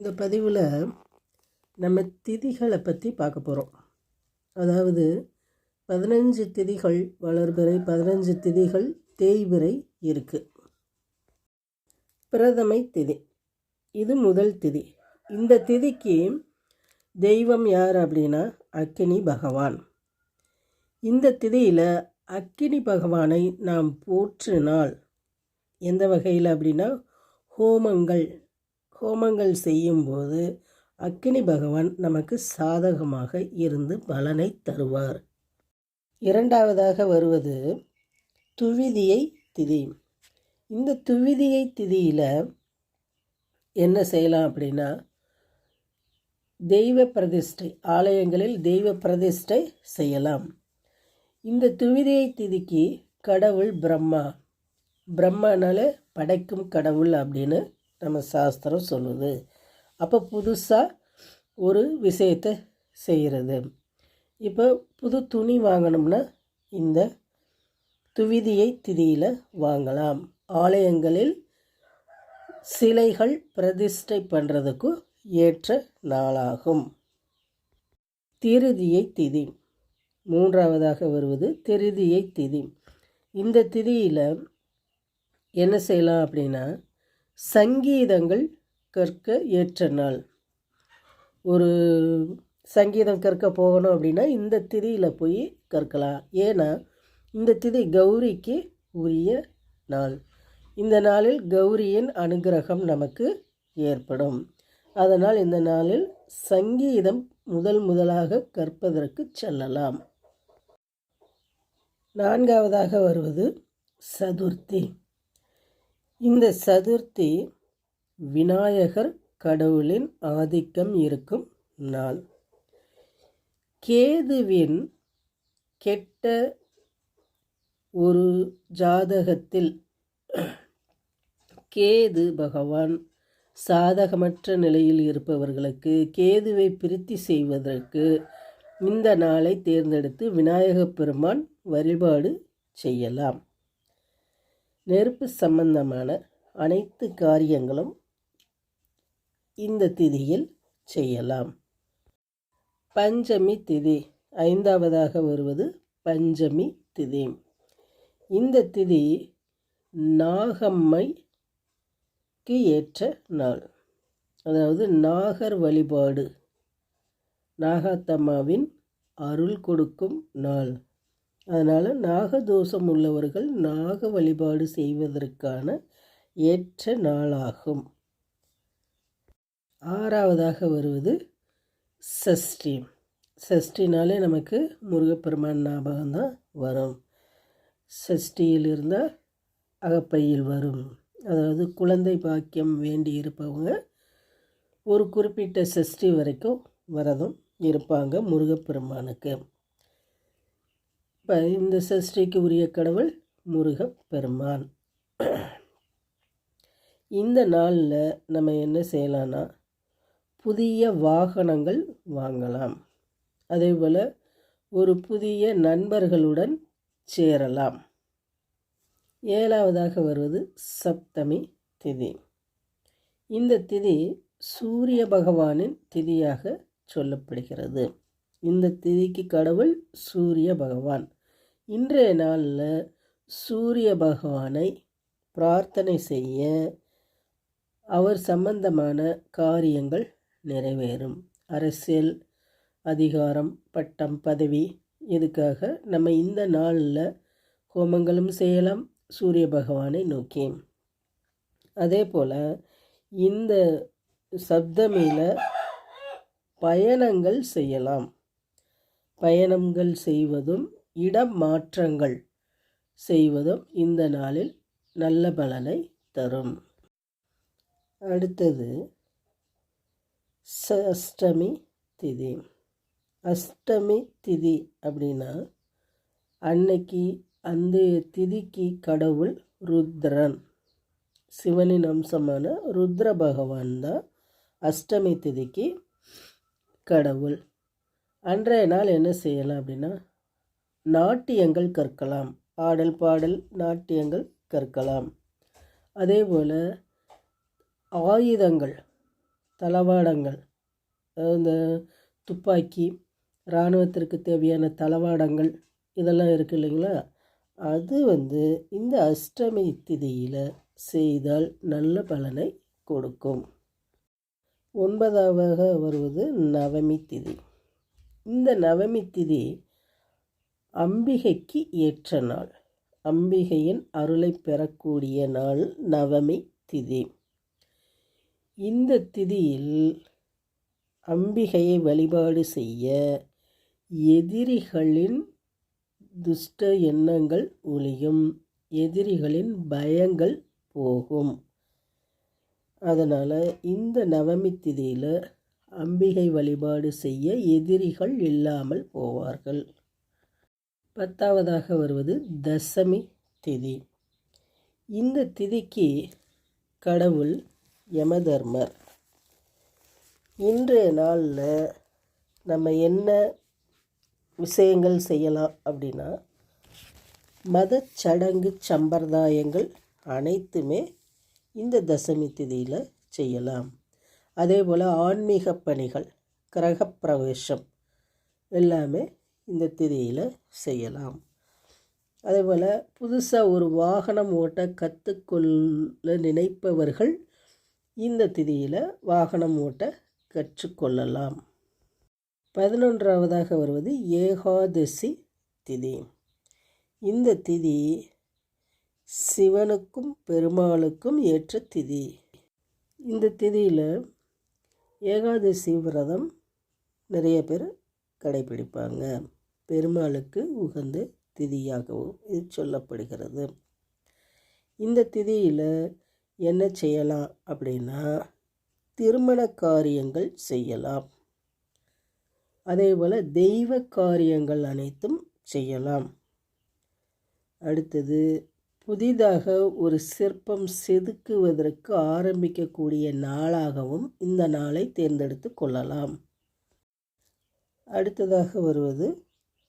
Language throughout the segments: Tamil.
இந்த பதிவில் நம்ம திதிகளை பற்றி பார்க்க போகிறோம் அதாவது பதினஞ்சு திதிகள் வளர்பிறை பதினஞ்சு திதிகள் தேய்பிறை இருக்குது பிரதமை திதி. இது முதல் திதி. இந்த திதிக்கு தெய்வம் யார் அப்படின்னா அக்கினி பகவான். இந்த திதியில் அக்கினி பகவானை நாம் போற்றினால் எந்த வகையில் அப்படின்னா ஹோமங்கள் ஹோமங்கள் செய்யும்போது அக்கினி பகவான் நமக்கு சாதகமாக இருந்து பலனை தருவார். இரண்டாவதாக வருவது துவிதியை திதி. இந்த துவிதியை திதியில் என்ன செய்யலாம் அப்படின்னா தெய்வ பிரதிஷ்டை ஆலயங்களில் தெய்வ பிரதிஷ்டை செய்யலாம். இந்த துவிதியை திதிக்கு கடவுள் பிரம்மா. பிரம்மானால படைக்கும் கடவுள் அப்படின்னு நம்ம சாஸ்திரம் சொல்லுது. அப்போ புதுசாக ஒரு விஷயத்தை செய்கிறது இப்போ புது துணி வாங்கணும்னா இந்த துவிதியை திதியில் வாங்கலாம். ஆலயங்களில் சிலைகள் பிரதிஷ்டை பண்ணுறதுக்கும் ஏற்ற நாளாகும். திருதியை திதி. மூன்றாவதாக வருவது திருதியை திதி. இந்த திதியில் என்ன செய்யலாம் அப்படின்னா சங்கீதங்கள் கற்க ஏற்ற நாள். ஒரு சங்கீதம் கற்க போகணும் அப்படின்னா இந்த திதியில் போய் கற்கலாம் ஏன்னா இந்த திதி கௌரிக்கு உரிய நாள். இந்த நாளில் கௌரியின் அனுகிரகம் நமக்கு ஏற்படும். அதனால் இந்த நாளில் சங்கீதம் முதல் முதலாக கற்பதற்கு செல்லலாம். நான்காவதாக வருவது சதுர்த்தி. இந்த சதுர்த்தி விநாயகர் கடவுளின் ஆதிக்கம் இருக்கும் நாள். கேதுவின் கெட்ட ஒரு ஜாதகத்தில் கேது பகவான் சாதகமற்ற நிலையில் இருப்பவர்களுக்கு கேதுவை பிரித்தி செய்வதற்கு இந்த நாளை தேர்ந்தெடுத்து விநாயகப் பெருமான் வழிபாடு செய்யலாம். நெருப்பு சம்பந்தமான அனைத்து காரியங்களும் இந்த திதியில் செய்யலாம். பஞ்சமி திதி. ஐந்தாவதாக வருவது பஞ்சமி திதி. இந்த திதி நாகம்மைக்கு ஏற்ற நாள். அதாவது நாகர் வழிபாடு. நாகாத்தம்மாவின் அருள் கொடுக்கும் நாள். அதனால் நாகதோஷம் உள்ளவர்கள் நாக வழிபாடு செய்வதற்கான ஏற்ற நாளாகும். ஆறாவதாக வருவது சஷ்டி. சஷ்டினாலே நமக்கு முருகப்பெருமான் ஞாபகம் தான் வரும். சஷ்டியில் இருந்தால் அகப்பையில் வரும். அதாவது குழந்தை பாக்கியம் வேண்டி இருப்பவங்க ஒரு குறிப்பிட்ட சஷ்டி வரைக்கும் வரதும் இருப்பாங்க முருகப்பெருமானுக்கு. இந்த சஷ்டிக்கு உரிய கடவுள் முருகப்பெருமான். இந்த நாளில் நம்ம என்ன செய்யலான்னா புதிய வாகனங்கள் வாங்கலாம். அதே போல் ஒரு புதிய நண்பர்களுடன் சேரலாம். ஏழாவதாக வருவது சப்தமி திதி. இந்த திதி சூரிய பகவானின் திதியாக சொல்லப்படுகிறது. இந்த திதிக்கு கடவுள் சூரிய பகவான். இன்றைய நாளில் சூரிய பகவானை பிரார்த்தனை செய்ய அவர் சம்பந்தமான காரியங்கள் நிறைவேறும். அரசியல் அதிகாரம் பட்டம் பதவி இதுக்காக நம்ம இந்த நாளில் ஹோமங்களும் செய்யலாம் சூரிய பகவானை நோக்கி அதே போல் இந்த சப்தமில பயணங்கள் செய்யலாம். பயணங்கள் செய்வதும் இடம் மாற்றங்கள் செய்வதும் இந்த நாளில் நல்ல பலனை தரும். அடுத்தது அஷ்டமி திதி. அஷ்டமி திதி அப்படின்னா அன்னைக்கு அந்த திதிக்கு கடவுள் ருத்ரன். சிவனின் அம்சமான ருத்ர பகவான் தான் அஷ்டமி திதிக்கு கடவுள். அன்றைய நாள் என்ன செய்யலாம் அப்படின்னா நாட்டியங்கள் கற்கலாம். ஆடல் பாடல் நாட்டியங்கள் கற்கலாம். அதே போல் ஆயுதங்கள் தளவாடங்கள் இந்த துப்பாக்கி இராணுவத்திற்கு தேவையான தளவாடங்கள் இதெல்லாம் இருக்குது இல்லைங்களா? அது வந்து இந்த அஷ்டமி திதியில் செய்தால் நல்ல பலனை கொடுக்கும். ஒன்பதாக வருவது நவமி திதி. இந்த நவமி திதி அம்பிகைக்கு ஏற்ற நாள். அம்பிகையின் அருளை பெறக்கூடிய நாள் நவமி திதி. இந்த திதியில் அம்பிகையை வழிபாடு செய்ய எதிரிகளின் துஷ்ட எண்ணங்கள் ஒளியும் எதிரிகளின் பயங்கள் போகும். அதனால் இந்த நவமி திதியில் அம்பிகை வழிபாடு செய்ய எதிரிகள் இல்லாமல் போவார்கள். பத்தாவதாக வருவது தசமி திதி. இந்த திதிக்கு கடவுள் யமதர்மர். இன்றைய நாளில் நம்ம என்ன விஷயங்கள் செய்யலாம் அப்படின்னா மதச்சடங்கு சம்பிரதாயங்கள் அனைத்துமே இந்த தசமி திதியில் செய்யலாம். அதே போல் ஆன்மீக பணிகள் கிரகப்பிரவேசம் எல்லாமே இந்த திதியில் செய்யலாம். அதே போல் புதுசாக ஒரு வாகனம் ஓட்ட கற்றுக்கொள்ள நினைப்பவர்கள் இந்த திதியில் வாகனம் ஓட்ட கற்றுக்கொள்ளலாம். பதினொன்றாவதாக வருவது ஏகாதசி திதி. இந்த திதி சிவனுக்கும் பெருமாளுக்கும் ஏற்ற திதி. இந்த திதியில் ஏகாதசி விரதம் நிறைய பேர் கடைபிடிப்பாங்க. பெருமாளுக்கு உகந்த திதியாகவும் இது சொல்லப்படுகிறது. இந்த திதியில் என்ன செய்யலாம் அப்படின்னா திருமண காரியங்கள் செய்யலாம். அதே போல் தெய்வ காரியங்கள் அனைத்தும் செய்யலாம். அடுத்தது புதிதாக ஒரு சிற்பம் செதுக்குவதற்கு ஆரம்பிக்கக்கூடிய நாளாகவும் இந்த நாளை தேர்ந்தெடுத்து கொள்ளலாம். அடுத்ததாக வருவது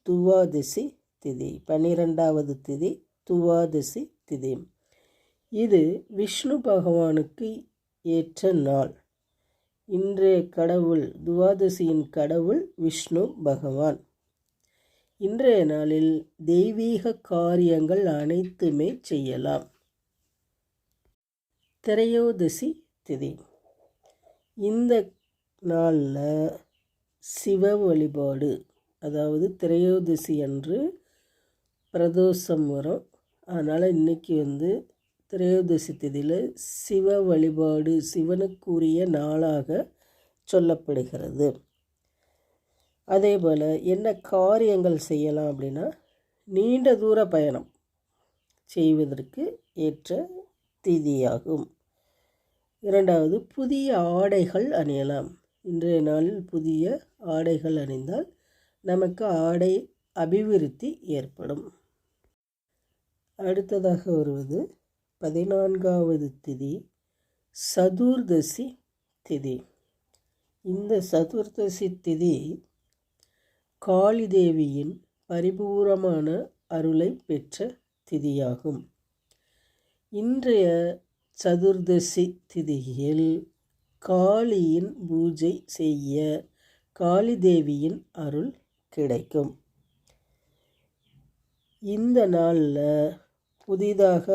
துவாதசி திதி பன்னிரெண்டாவது திதி துவாதசி திதி. இது விஷ்ணு பகவானுக்கு ஏற்ற நாள். இன்றைய கடவுள் துவாதசியின் கடவுள் விஷ்ணு பகவான். இன்றைய நாளில் தெய்வீக காரியங்கள் அனைத்துமே செய்யலாம். திரையோதசி திதி. இந்த நாளில் சிவ வழிபாடு அதாவது திரையோதசி அன்று பிரதோஷம் வரும். அதனால் இன்றைக்கி வந்து திரையோதசி திதியில் சிவ வழிபாடு சிவனுக்குரிய நாளாக சொல்லப்படுகிறது. அதே போல் என்ன காரியங்கள் செய்யலாம் அப்படின்னா நீண்ட தூர பயணம் செய்வதற்கு ஏற்ற திதியாகும். இரண்டாவது புதிய ஆடைகள் அணியலாம். இன்றைய நாளில் புதிய ஆடைகள் அணிந்தால் நமக்கு ஆடை அபிவிருத்தி ஏற்படும். அடுத்ததாக வருவது பதினான்காவது திதி சதுர்தசி திதி. இந்த சதுர்தசி திதி காளி தேவியின் பரிபூரமான அருளை பெற்ற திதியாகும். இன்றைய சதுர்தசி திதியில் காளியின் பூஜை செய்ய காளி தேவியின் அருள் கிடைக்கும். இந்த நாளில் புதிதாக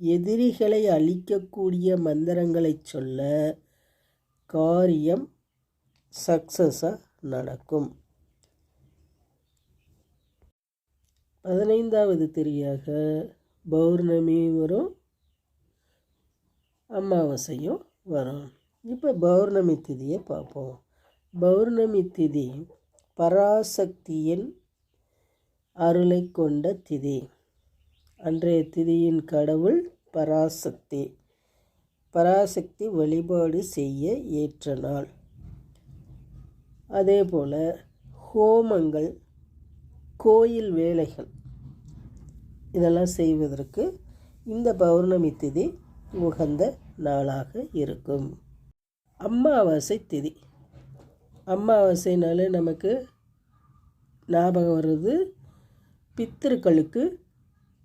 எதிரிகளை அழிக்கக்கூடிய மந்திரங்களை சொல்ல காரியம் சக்ஸஸாக நடக்கும். பதினைந்தாவது திரியாக பௌர்ணமி வரும் அமாவாசையும் வரும். இப்போ பௌர்ணமி திதியை பார்ப்போம். பௌர்ணமி திதி பராசக்தியின் அருளை கொண்ட திதி. அன்றைய திதியின் கடவுள் பராசக்தி. பராசக்தி வழிபாடு செய்ய ஏற்ற நாள். அதே போல் ஹோமங்கள் கோயில் வேலைகள் இதெல்லாம் செய்வதற்கு இந்த பௌர்ணமி திதி உகந்த நாளாக இருக்கும். அமாவாசை திதி. அமாவாசைனாலே நமக்கு ஞாபகம் வர்றது பித்திருக்களுக்கு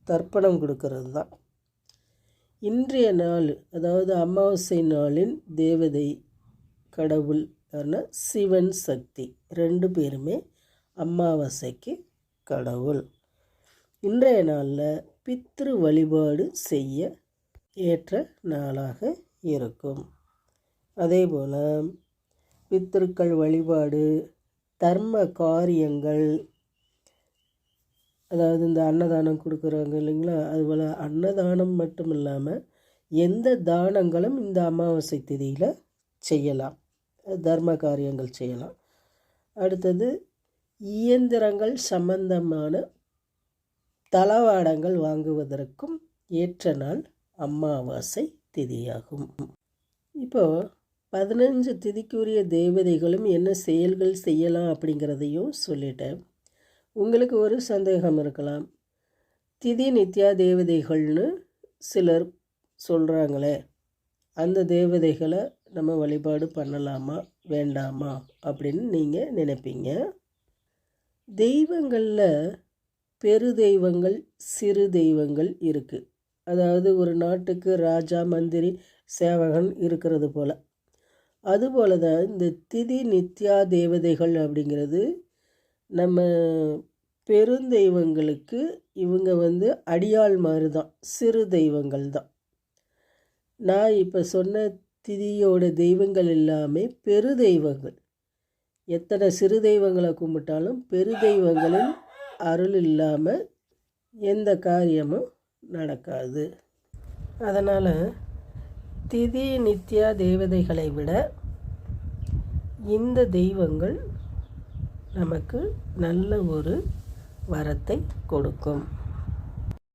தர்ப்பணம் கொடுக்கறது தான். இன்றைய நாள் அதாவது அமாவாசை நாளின் தேவதை கடவுள் யாருன்னா சிவன் சக்தி. ரெண்டு பேருமே அமாவாசைக்கு கடவுள். இன்றைய நாளில் பித்ரு வழிபாடு செய்ய ஏற்ற நாளாக இருக்கும். அதே போல் பித்திருக்கள் வழிபாடு தர்ம காரியங்கள் அதாவது இந்த அன்னதானம் கொடுக்குறாங்க இல்லைங்களா? அதுபோல் அன்னதானம் மட்டும் இல்லாமல் எந்த தானங்களும் இந்த அமாவாசை திதியில் செய்யலாம். தர்ம காரியங்கள் செய்யலாம். அடுத்தது இயந்திரங்கள் சம்பந்தமான தளவாடங்கள் வாங்குவதற்கும் ஏற்ற நாள் அமாவாசை திதியாகும். இப்போது பதினஞ்சு திதிக்குரிய தேவதைகளும் என்ன செயல்கள் செய்யலாம் அப்படிங்கிறதையும் சொல்லிட்டேன் உங்களுக்கு ஒரு சந்தேகம் இருக்கலாம். திதி நித்யா தேவதைகள்னு சிலர் சொல்கிறாங்களே அந்த தேவதைகளை நம்ம வழிபாடு பண்ணலாமா வேண்டாமா அப்படின்னு நீங்கள் நினைப்பீங்க. தெய்வங்களில் பெரு தெய்வங்கள் சிறு தெய்வங்கள் இருக்குது அதாவது ஒரு நாட்டுக்கு ராஜா மந்திரி சேவகன் இருக்கிறது போல். அதுபோல தான் இந்த திதி நித்யா தேவதைகள் அப்படிங்கிறது நம்ம பெருந்தெய்வங்களுக்கு இவங்க வந்து அடியாள் மாதிரி தான் சிறு தெய்வங்கள் தான் நான் இப்போ சொன்ன திதியோட தெய்வங்கள் எல்லாமே பெரு தெய்வங்கள். எத்தனை சிறு தெய்வங்களை கும்பிட்டாலும் பெரு தெய்வங்களின் அருள் இல்லாமல் எந்த காரியமும் நடக்காது. அதனால் திதி நித்யா தேவதைகளை விட இந்த தெய்வங்கள் நமக்கு நல்ல ஒரு வரத்தை கொடுக்கும்.